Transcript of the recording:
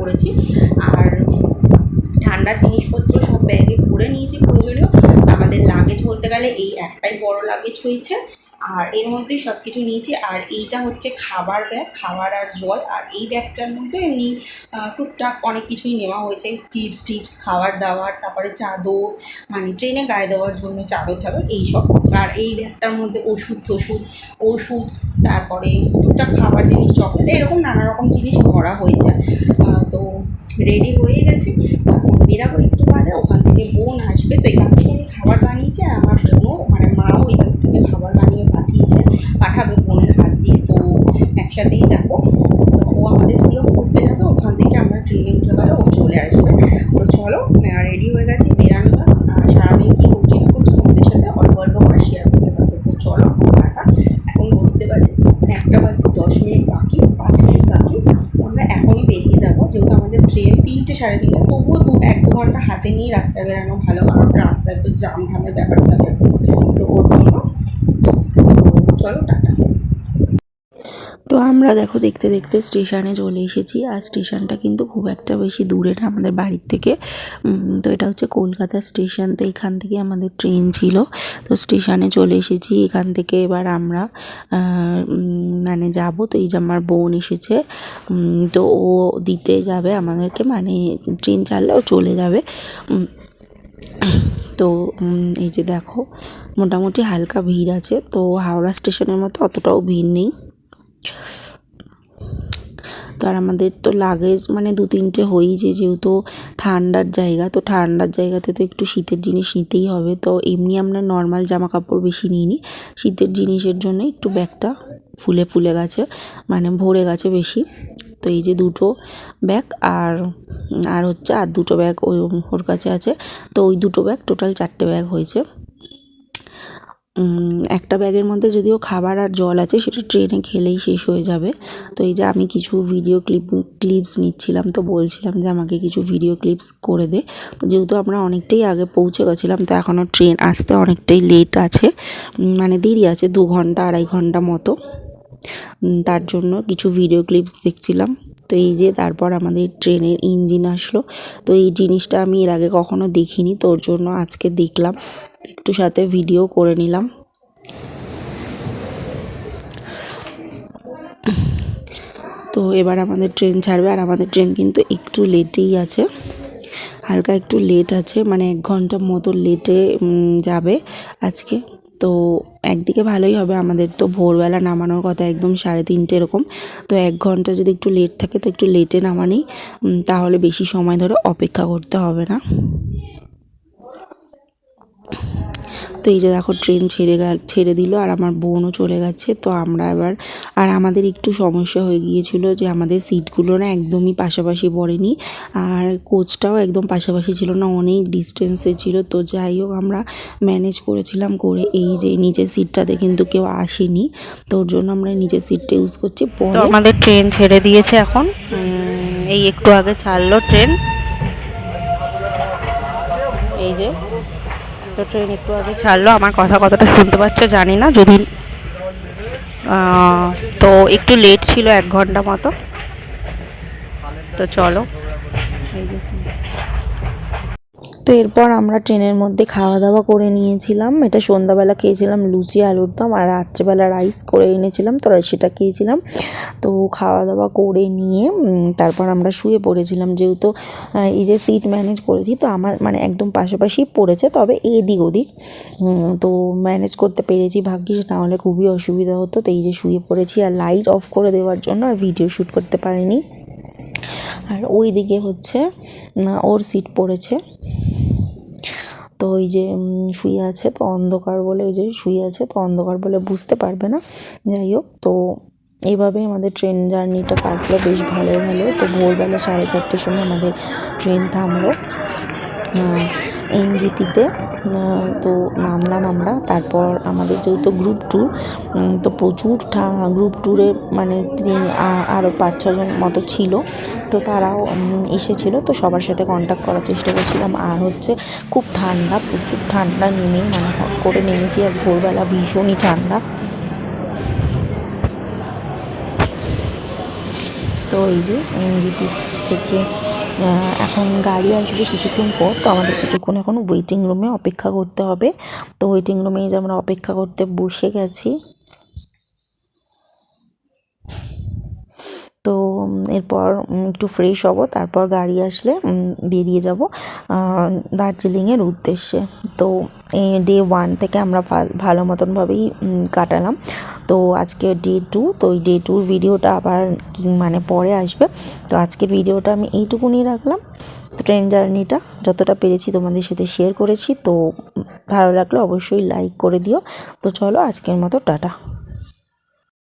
পাতলা আর ঠান্ডার জিনিসপত্র সব ব্যাগে ভরে নিয়েছি প্রয়োজনীয়। আমাদের লাগেজ বলতে গেলে এই একটাই বড় লাগেজ হয়েছে। আর এর মধ্যেই সব কিছু নিয়েছি। আর এইটা হচ্ছে খাবার ব্যাগ খাবার আর জল। আর এই ব্যাগটার মধ্যে এমনি টুকটাক অনেক কিছুই নেওয়া হয়েছে। চিপস টিপস, খাবার দাবার, তারপরে চাদর মানে ট্রেনে গায়ে দেওয়ার জন্য চাদর চাদর এইসব। আর এই ব্যাগটার মধ্যে ওষুধ টষুধ, ওষুধ, তারপরে টুকটাক খাবার জিনিস চকলেট এরকম নানা রকম জিনিস ভরা হয়েছে। তো রেডি হয়ে গেছে। এখন বেরাবো একটু বাদে, ওখান থেকে বোন আসবে তো এখান থেকে আমি খাবার বানিয়েছি আর আমার বোনও মানে মাও এখান থেকে খাবার বানিয়ে পাঠিয়েছে পাঠাবে বোনের হাত দিয়ে তো একসাথেই যাব তো ও আমাদের সিও করতে যাবে ওখান থেকে আমরা ট্রেনে উঠে গেলে ও চলে আসবে তো চলো রেডি হয়ে গেছি বেরানো আর সারাদিন কী করছি না করছি তোমাদের সাথে অল্প অল্প করে শেয়ার করতে পারব তো চলো টাটা এখন ঘুরতে বাজে একটা বাজতে দশ মিনিট বাকি পাঁচ মিনিট বাকি আমরা এখনই বেরিয়ে যাব যেহেতু আমাদের ট্রেন তিনটে সাড়ে তিনটে তবুও দু এক দু ঘণ্টা হাতে নিয়ে রাস্তায় বেরানো ভালো কারণ রাস্তায় তো জাম ঠামের ব্যাপার থাকে তো চলো টাটা তো আমরা দেখো দেখতে দেখতে স্টেশনে চলে এসেছি, আর স্টেশনটা কিন্তু খুব একটা বেশি দূরে না আমাদের বাড়ির থেকে। তো এটা হচ্ছে কলকাতা স্টেশন, তো এখান থেকে আমাদের ট্রেন ছিল। তো স্টেশনে চলে এসেছি, এখান থেকে এবার আমরা মানে যাব। তো এই যে আমার বোন এসেছে তো ও দিতে যাবে আমাদেরকে মানে ট্রেন ছাড়লে ও চলে যাবে। তো এই যে দেখো, মোটামুটি হালকা ভিড় আছে। তো হাওড়া স্টেশনের মতো অতটাও ভিড় নেই। তো আর আমাদের তো লাগেজ মানে দু তিনটে হয়েইছে যেহেতু ঠান্ডার জায়গা, তো ঠান্ডার জায়গাতে তো একটু শীতের জিনিস নিতেই হবে। তো এমনি আমরা নর্মাল জামা কাপড় বেশি নিইনি। শীতের জিনিসের জন্য একটু ব্যাগটা ফুলে ফুলে গেছে মানে ভরে গেছে বেশি। তো এই যে দুটো ব্যাগ আর আর হচ্ছে আর দুটো ব্যাগ ওই ওর কাছে আছে। তো ওই দুটো ব্যাগ টোটাল চারটে ব্যাগ হয়েছে। একটা ব্যাগের মধ্যে যদিও খাবার আর জল আছে, সেটা ট্রেনে খেলেই শেষ হয়ে যাবে। তো এই যে আমি কিছু ভিডিও ক্লিপ ক্লিপস নিচ্ছিলাম, তো বলছিলাম যে আমাকে কিছু ভিডিও ক্লিপস করে দে। তো যেহেতু আমরা অনেকটাই আগে পৌঁছে গেছিলাম, তো এখনও ট্রেন আসতে অনেকটাই লেট আছে মানে দেরি আছে, দু ঘণ্টা, আড়াই ঘণ্টা মতো। তার জন্য কিছু ভিডিও ক্লিপস দেখছিলাম। তো এই যে তারপর আমাদের ট্রেনের ইঞ্জিন আসলো। তো এই জিনিসটা আমি এর আগে কখনো দেখিনি তোর জন্য আজকে দেখলাম। একটু সাথে ভিডিও করে নিলাম। তো এবার আমাদের ট্রেন ছাড়বে, আর আমাদের ট্রেন কিন্তু একটু লেটেই আছে। হালকা একটু লেট আছে মানে এক ঘণ্টা মতো লেটে যাবে আজকে। তো একদিকে ভালোই হবে, আমাদের তো ভোরবেলা নামানোর কথা একদম সাড়ে তিনটে এরকম। তো এক ঘণ্টা যদি একটু লেট থাকে, তো একটু লেটে নামানি তাহলে বেশি সময় ধরে অপেক্ষা করতে হবে না। তো এই যে দেখো ট্রেন ছেড়ে ছেড়ে দিল আর আমার বোনও চলে গেছে। তো আমরা এবার আর আমাদের একটু সমস্যা হয়ে গিয়েছিল যে আমাদের সিটগুলো না একদমই পাশাপাশি পড়েনি। আর কোচটাও একদম পাশাপাশি ছিল না অনেক ডিস্টেন্সে ছিল। তো যাই হোক আমরা ম্যানেজ করেছিলাম করে এই যে নিচের সিটটাতে কিন্তু কেউ আসেনি। তো ওর জন্য আমরা নিচের সিটটা ইউজ করছি। পরে আমাদের ট্রেন ছেড়ে দিয়েছে এখন। এই একটু আগে ছাড়লো ট্রেন এই যে। তো ট্রেন একটু আগে ছাড়লো। আমার কথা কতটা শুনতে পাচ্ছ জানি না, যদি তো একটু লেট ছিল এক ঘণ্টা মতো। তো চলো। এই তো এরপর আমরা ট্রেনের মধ্যে খাওয়া দাওয়া করে নিয়েছিলাম। এটা সন্ধ্যাবেলা খেয়েছিলাম, লুচি, আলুর দম আর রাত্রেবেলা রাইস করে এনেছিলাম তো সেটা খেয়েছিলাম। তো খাওয়া দাওয়া করে নিয়ে তারপর আমরা শুয়ে পড়েছিলাম যেহেতু এই যে সিট ম্যানেজ করেছি, তো আমার মানে একদম পাশাপাশি পড়েছে, তবে এদিক ওদিক তো ম্যানেজ করতে পেরেছি, ভাগ্যিস নাহলে খুবই অসুবিধা হতো। তো এই যে শুয়ে পড়েছি আর লাইট অফ করে দেওয়ার জন্য আর ভিডিও শ্যুট করতে পারিনি। আর ওই দিকে হচ্ছে ওর সিট পড়েছে। তো ওই যে শুয়ে আছে তো অন্ধকার বলে, ওই যে শুয়ে আছে তো অন্ধকার বলে বুঝতে পারবে না। যাই হোক, তো এইভাবে আমাদের ট্রেন জার্নিটা কাটলো, বেশ ভালো ভালো। তো ভোরবেলা সাড়ে চারটের সময় আমাদের ট্রেন থামলো এনজিপিতে। তো নামলাম আমরা। তারপর আমাদের যেহেতু গ্রুপ ট্যুর তো প্রচুর গ্রুপ ট্যুরে মানে আরও পাঁচ ছজন মতো ছিল। তো তারাও এসেছিল। তো সবার সাথে কন্ট্যাক্ট করার চেষ্টা করছিলাম। আর হচ্ছে খুব ঠান্ডা, প্রচুর ঠান্ডা নেমে মানে হট করে নেমেছি। আর ভোরবেলা ভীষণই ঠান্ডা। তো এই যে এনজিপি থেকে এখন গাড়ি আসবে কিছুক্ষণ পর, তো আমাদের কিছুক্ষণ এখন ওয়েটিং রুমে অপেক্ষা করতে হবে। তো ওয়েটিং রুমে যে আমরা অপেক্ষা করতে বসে গেছি তো এরপর একটু ফ্রেশ হব, তারপর গাড়ি আসলে বেরিয়ে যাব দার্জিলিংয়ের উদ্দেশ্যে। তো ডে ওয়ান থেকে আমরা ভালো মতনভাবেই কাটালাম। তো, আজকে ডে টু তো এই ডে টুর ভিডিওটা আবার মানে পরে আসবে। তো আজকের ভিডিওটা আমি এইটুকুনি রাখলাম। ট্রেন জার্নিটা যতটা পেরেছি তোমাদের সাথে শেয়ার করেছি। তো, ভালো লাগলে অবশ্যই লাইক করে দিও। তো চলো আজকের মতো, টাটা।